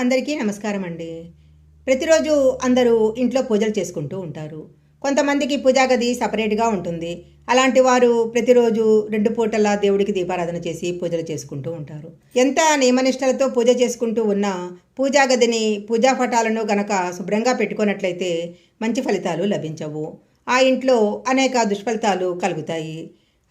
అందరికీ నమస్కారం అండి. ప్రతిరోజు అందరూ ఇంట్లో పూజలు చేసుకుంటూ ఉంటారు. కొంతమందికి పూజా గది సపరేట్గా ఉంటుంది. అలాంటి వారు ప్రతిరోజు రెండు పూటలా దేవుడికి దీపారాధన చేసి పూజలు చేసుకుంటూ ఉంటారు. ఎంత నియమనిష్టలతో పూజ చేసుకుంటూ ఉన్నా పూజా గదిని పూజా పటాలను గనక శుభ్రంగా పెట్టుకున్నట్లయితే మంచి ఫలితాలు లభించవు. ఆ ఇంట్లో అనేక దుష్ఫలితాలు కలుగుతాయి.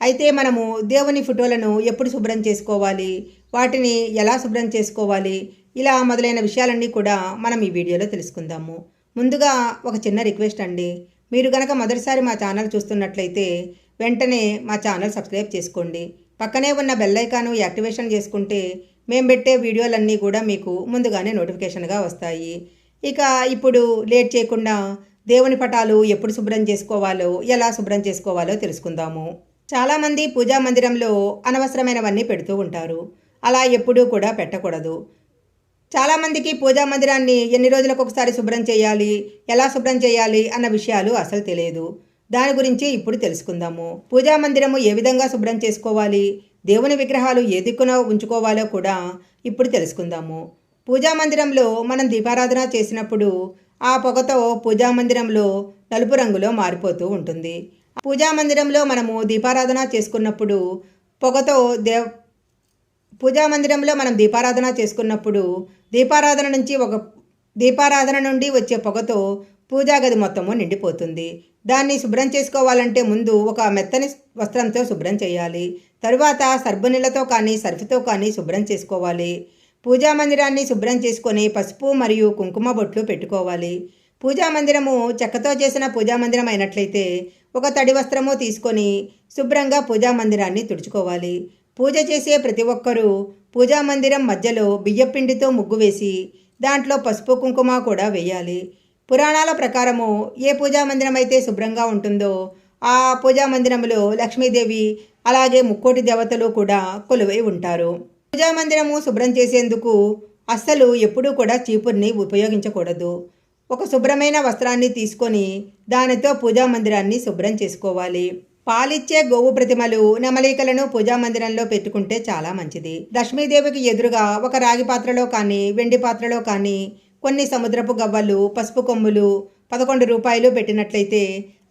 అయితే మనము దేవుని ఫోటోలను ఎప్పుడు శుభ్రం చేసుకోవాలి? వాటిని ఎలా శుభ్రం చేసుకోవాలి? ఇలా మొదలైన విషయాలన్నీ కూడా మనం ఈ వీడియోలో తెలుసుకుందాము. ముందుగా ఒక చిన్న రిక్వెస్ట్ అండి. మీరు గనక మొదటిసారి మా ఛానల్ చూస్తున్నట్లయితే వెంటనే మా ఛానల్ సబ్స్క్రైబ్ చేసుకోండి. పక్కనే ఉన్న బెల్ ఐకాను యాక్టివేషన్ చేసుకుంటే మేము పెట్టే వీడియోలన్నీ కూడా మీకు ముందుగానే నోటిఫికేషన్గా వస్తాయి. ఇక ఇప్పుడు లేట్ చేయకుండా దేవుని పటాలు ఎప్పుడు శుభ్రం చేసుకోవాలో ఎలా శుభ్రం చేసుకోవాలో తెలుసుకుందాము. చాలామంది పూజా మందిరంలో అనవసరమైనవన్నీ పెడుతూ ఉంటారు. అలా ఎప్పుడూ కూడా పెట్టకూడదు. చాలామందికి పూజా మందిరాన్ని ఎన్ని రోజులకు ఒకసారి శుభ్రం చేయాలి ఎలా శుభ్రం చేయాలి అన్న విషయాలు అసలు తెలియదు. దాని గురించి ఇప్పుడు తెలుసుకుందాము. పూజా మందిరము ఏ విధంగా శుభ్రం చేసుకోవాలి దేవుని విగ్రహాలు ఏ దిక్కున ఉంచుకోవాలో కూడా ఇప్పుడు తెలుసుకుందాము. పూజా మందిరంలో మనం దీపారాధన చేసినప్పుడు ఆ పొగతో పూజా మందిరంలో నలుపు రంగులో మారిపోతూ ఉంటుంది. పూజా మందిరంలో మనము దీపారాధన చేసుకున్నప్పుడు పొగతో దేవ పూజా మందిరంలో మనం దీపారాధన చేసుకున్నప్పుడు దీపారాధన నుంచి ఒక దీపారాధన నుండి వచ్చే పొగతో పూజా గది మొత్తము నిండిపోతుంది. దాన్ని శుభ్రం చేసుకోవాలంటే ముందు ఒక మెత్తని వస్త్రంతో శుభ్రం చేయాలి. తరువాత సర్బునీళ్ళతో కానీ సర్ఫుతో కానీ శుభ్రం చేసుకోవాలి. పూజా మందిరాన్ని శుభ్రం చేసుకొని పసుపు మరియు కుంకుమ బొట్లు పెట్టుకోవాలి. పూజా మందిరము చెక్కతో చేసిన పూజా మందిరం అయినట్లయితే ఒక తడి వస్త్రము తీసుకొని శుభ్రంగా పూజా మందిరాన్ని తుడుచుకోవాలి. పూజ చేసే ప్రతి ఒక్కరూ పూజా మందిరం మధ్యలో బియ్యపిండితో ముగ్గు వేసి దాంట్లో పసుపు కుంకుమ కూడా వేయాలి. పురాణాల ప్రకారము ఏ పూజా మందిరం అయితే శుభ్రంగా ఉంటుందో ఆ పూజా మందిరంలో లక్ష్మీదేవి అలాగే ముక్కోటి దేవతలు కూడా కొలువై ఉంటారు. పూజా మందిరము శుభ్రం చేసేందుకు అస్సలు ఎప్పుడూ కూడా చీపుర్ని ఉపయోగించకూడదు. ఒక శుభ్రమైన వస్త్రాన్ని తీసుకొని దానితో పూజా మందిరాన్ని శుభ్రం చేసుకోవాలి. పాలిచ్చే గోవు ప్రతిమలు నెమలికలను పూజా మందిరంలో పెట్టుకుంటే చాలా మంచిది. లక్ష్మీదేవికి ఎదురుగా ఒక రాగి పాత్రలో కానీ వెండి పాత్రలో కానీ కొన్ని సముద్రపు గవ్వలు పసుపు కొమ్ములు పదకొండు రూపాయలు పెట్టినట్లయితే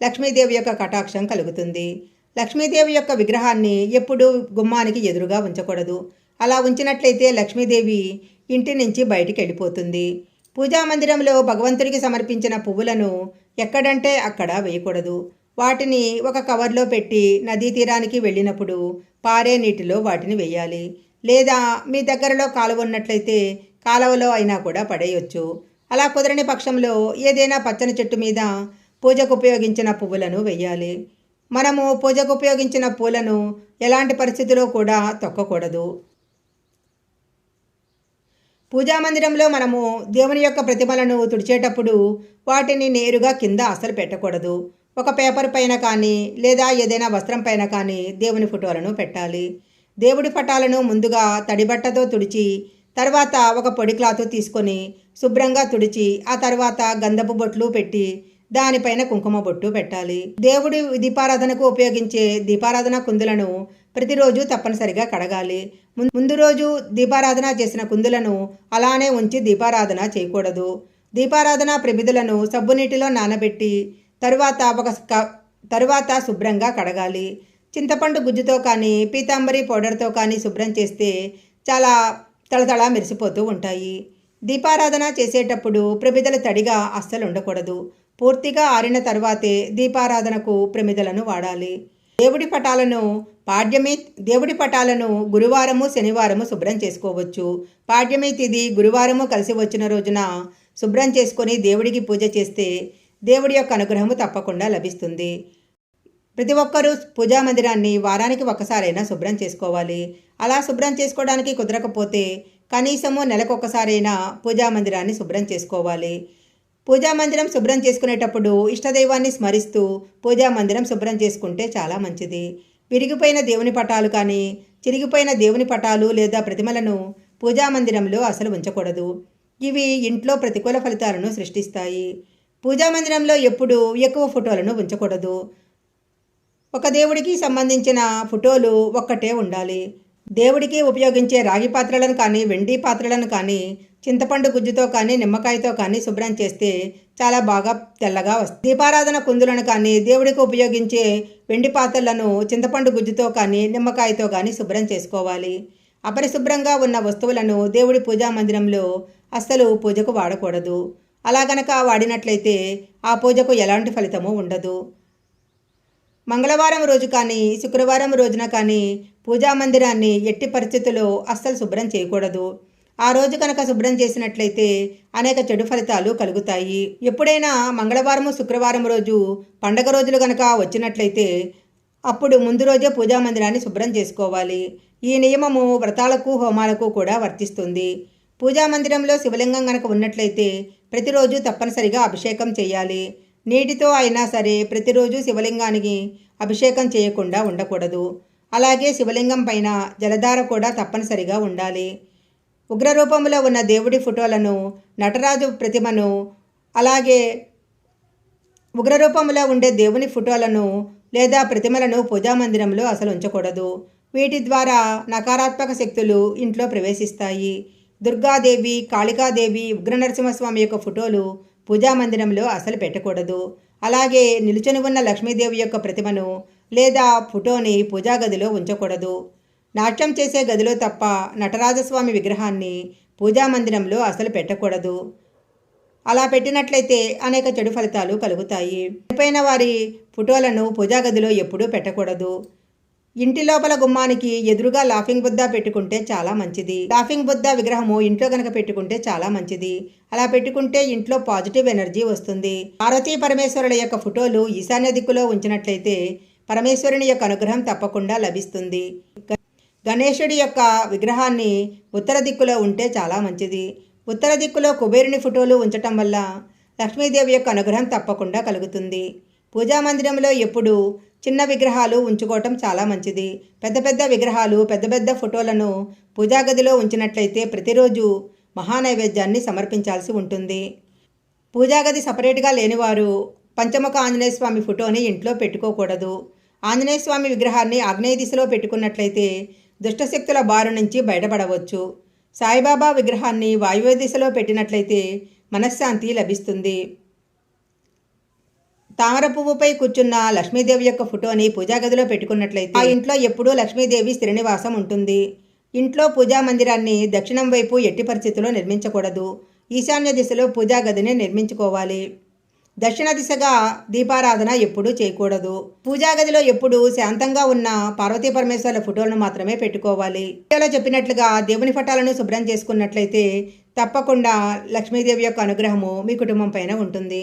లక్ష్మీదేవి యొక్క కటాక్షం కలుగుతుంది. లక్ష్మీదేవి యొక్క విగ్రహాన్ని ఎప్పుడూ గుమ్మానికి ఎదురుగా ఉంచకూడదు. అలా ఉంచినట్లయితే లక్ష్మీదేవి ఇంటి నుంచి బయటికి వెళ్ళిపోతుంది. పూజా మందిరంలో భగవంతుడికి సమర్పించిన పువ్వులను ఎక్కడంటే అక్కడ వేయకూడదు. వాటిని ఒక కవర్లో పెట్టి నదీ తీరానికి వెళ్ళినప్పుడు పారే నీటిలో వాటిని వేయాలి. లేదా మీ దగ్గరలో కాలువ ఉన్నట్లయితే కాలువలో అయినా కూడా పడేయొచ్చు. అలా కుదరని పక్షంలో ఏదైనా పచ్చని చెట్టు మీద పూజకు ఉపయోగించిన పువ్వులను వేయాలి. మనము పూజకు ఉపయోగించిన పూలను ఎలాంటి పరిస్థితిలో కూడా తొక్కకూడదు. పూజా మందిరంలో మనము దేవుని యొక్క ప్రతిమలను తుడిచేటప్పుడు వాటిని నేరుగా కింద అసలు పెట్టకూడదు. ఒక పేపర్ పైన కానీ లేదా ఏదైనా వస్త్రం పైన కానీ దేవుని ఫోటోలను పెట్టాలి. దేవుడి పటాలను ముందుగా తడిబట్టతో తుడిచి తర్వాత ఒక పొడి క్లాత్ తీసుకొని శుభ్రంగా తుడిచి ఆ తర్వాత గంధపు బొట్లు పెట్టి దానిపైన కుంకుమ బొట్టు పెట్టాలి. దేవుడి దీపారాధనకు ఉపయోగించే దీపారాధన కుందులను ప్రతిరోజు తప్పనిసరిగా కడగాలి. ముందు రోజు దీపారాధన చేసిన కుందులను అలానే ఉంచి దీపారాధన చేయకూడదు. దీపారాధన ప్రమిదులను సబ్బునీటిలో నానబెట్టి తరువాత ఒక తరువాత శుభ్రంగా కడగాలి. చింతపండు గుజ్జుతో కానీ పీతాంబరి పౌడర్తో కానీ శుభ్రం చేస్తే చాలా తళతళ మెరిసిపోతూ ఉంటాయి. దీపారాధన చేసేటప్పుడు ప్రమిదలు తడిగా అస్సలు ఉండకూడదు. పూర్తిగా ఆరిన తర్వాతే దీపారాధనకు ప్రమిదలను వాడాలి. దేవుడి పటాలను పాడ్యమి దేవుడి పటాలను గురువారము శనివారము శుభ్రం చేసుకోవచ్చు. పాడ్యమి తిది గురువారము కలిసి వచ్చిన రోజున శుభ్రం చేసుకొని దేవుడికి పూజ చేస్తే దేవుడి యొక్క అనుగ్రహము తప్పకుండా లభిస్తుంది. ప్రతి ఒక్కరూ పూజా మందిరాన్ని వారానికి ఒక్కసారైనా శుభ్రం చేసుకోవాలి. అలా శుభ్రం చేసుకోవడానికి కుదరకపోతే కనీసము నెలకొకసారైనా పూజా మందిరాన్ని శుభ్రం చేసుకోవాలి. పూజా మందిరం శుభ్రం చేసుకునేటప్పుడు ఇష్టదైవాన్ని స్మరిస్తూ పూజా మందిరం శుభ్రం చేసుకుంటే చాలా మంచిది. విరిగిపోయిన దేవుని పటాలు కానీ చిరిగిపోయిన దేవుని పటాలు లేదా ప్రతిమలను పూజా మందిరంలో అసలు ఉంచకూడదు. ఇవి ఇంట్లో ప్రతికూల ఫలితాలను సృష్టిస్తాయి. పూజా మందిరంలో ఎప్పుడూ ఎక్కువ ఫోటోలను ఉంచకూడదు. ఒక దేవుడికి సంబంధించిన ఫోటోలు ఒక్కటే ఉండాలి. దేవుడికి ఉపయోగించే రాగి పాత్రలను కానీ వెండి పాత్రలను కానీ చింతపండు గుజ్జుతో కానీ నిమ్మకాయతో కానీ శుభ్రం చేస్తే చాలా బాగా తెల్లగా వస్తుంది. దీపారాధన కుందులను కానీ దేవుడికి ఉపయోగించే వెండి పాత్రలను చింతపండు గుజ్జుతో కానీ నిమ్మకాయతో కానీ శుభ్రం చేసుకోవాలి. అపరిశుభ్రంగా ఉన్న వస్తువులను దేవుడి పూజా మందిరంలో అస్సలు పూజకు వాడకూడదు. అలా గనక వాడినట్లయితే ఆ పూజకు ఎలాంటి ఫలితము ఉండదు. మంగళవారం రోజు కానీ శుక్రవారం రోజున కానీ పూజా మందిరాన్ని ఎట్టి పరిస్థితుల్లో అస్సలు శుభ్రం చేయకూడదు. ఆ రోజు కనుక శుభ్రం చేసినట్లయితే అనేక చెడు ఫలితాలు కలుగుతాయి. ఎప్పుడైనా మంగళవారము శుక్రవారం రోజు పండగ రోజులు కనుక వచ్చినట్లయితే అప్పుడు ముందు రోజే పూజా మందిరాన్ని శుభ్రం చేసుకోవాలి. ఈ నియమము వ్రతాలకు హోమాలకు కూడా వర్తిస్తుంది. పూజా మందిరంలో శివలింగం కనుక ఉన్నట్లయితే ప్రతిరోజు తప్పనిసరిగా అభిషేకం చేయాలి. నీటితో అయినా సరే ప్రతిరోజు శివలింగానికి అభిషేకం చేయకుండా ఉండకూడదు. అలాగే శివలింగం పైన జలధార కూడా తప్పనిసరిగా ఉండాలి. ఉగ్రరూపంలో ఉన్న దేవుడి ఫోటోలను నటరాజు ప్రతిమను అలాగే ఉగ్రరూపంలో ఉండే దేవుని ఫోటోలను లేదా ప్రతిమలను పూజామందిరంలో అసలు ఉంచకూడదు. వీటి ద్వారా నకారాత్మక శక్తులు ఇంట్లో ప్రవేశిస్తాయి. దుర్గాదేవి కాళికాదేవి ఉగ్రనరసింహస్వామి యొక్క ఫోటోలు పూజామందిరంలో అసలు పెట్టకూడదు. అలాగే నిలుచొని ఉన్న లక్ష్మీదేవి యొక్క ప్రతిమను లేదా ఫోటోని పూజా గదిలో ఉంచకూడదు. నాట్యం చేసే గదిలో తప్ప నటరాజస్వామి విగ్రహాన్ని పూజామందిరంలో అసలు పెట్టకూడదు. అలా పెట్టినట్లయితే అనేక చెడు ఫలితాలు కలుగుతాయి. చనిపోయిన వారి ఫోటోలను పూజా గదిలో ఎప్పుడూ పెట్టకూడదు. ఇంటి లోపల గుమ్మానికి ఎదురుగా లాఫింగ్ బుద్ధ పెట్టుకుంటే చాలా మంచిది. లాఫింగ్ బుద్ధ విగ్రహము ఇంట్లో కనుక పెట్టుకుంటే చాలా మంచిది. అలా పెట్టుకుంటే ఇంట్లో పాజిటివ్ ఎనర్జీ వస్తుంది. పార్వతీ పరమేశ్వరుల యొక్క ఫోటోలు ఈశాన్య దిక్కులో ఉంచినట్లయితే పరమేశ్వరుని యొక్క అనుగ్రహం తప్పకుండా లభిస్తుంది. గణేశుడి యొక్క విగ్రహాన్ని ఉత్తర దిక్కులో ఉంటే చాలా మంచిది. ఉత్తర దిక్కులో కుబేరుని ఫోటోలు ఉంచటం వల్ల లక్ష్మీదేవి యొక్క అనుగ్రహం తప్పకుండా కలుగుతుంది. పూజా మందిరంలో ఎప్పుడూ చిన్న విగ్రహాలు ఉంచుకోవటం చాలా మంచిది. పెద్ద పెద్ద విగ్రహాలు పెద్ద పెద్ద ఫోటోలను పూజాగదిలో ఉంచినట్లయితే ప్రతిరోజు మహానైవేద్యాన్ని సమర్పించాల్సి ఉంటుంది. పూజాగది సపరేట్గా లేనివారు పంచముఖ ఆంజనేయ స్వామి ఫోటోని ఇంట్లో పెట్టుకోకూడదు. ఆంజనేయ స్వామి విగ్రహాన్ని ఆగ్నేయ దిశలో పెట్టుకున్నట్లయితే దుష్టశక్తుల బారు నుంచి బయటపడవచ్చు. సాయిబాబా విగ్రహాన్ని వాయువ్య దిశలో పెట్టినట్లయితే మనశ్శాంతి లభిస్తుంది. తామర పువ్వుపై కూర్చున్న లక్ష్మీదేవి యొక్క ఫోటోని పూజా గదిలో పెట్టుకున్నట్లయితే ఆ ఇంట్లో ఎప్పుడూ లక్ష్మీదేవి శ్రీనివాసం ఉంటుంది. ఇంట్లో పూజా మందిరాన్ని దక్షిణం వైపు ఎట్టి పరిస్థితుల్లో నిర్మించకూడదు. ఈశాన్య దిశలో పూజా గదిని నిర్మించుకోవాలి. దక్షిణ దిశగా దీపారాధన ఎప్పుడూ చేయకూడదు. పూజా గదిలో ఎప్పుడు శాంతంగా ఉన్న పార్వతీ పరమేశ్వరుల ఫోటోలను మాత్రమే పెట్టుకోవాలి. వీడియోలో చెప్పినట్లుగా దేవుని ఫటాలను శుభ్రం చేసుకున్నట్లయితే తప్పకుండా లక్ష్మీదేవి యొక్క అనుగ్రహము మీ కుటుంబం పైన ఉంటుంది.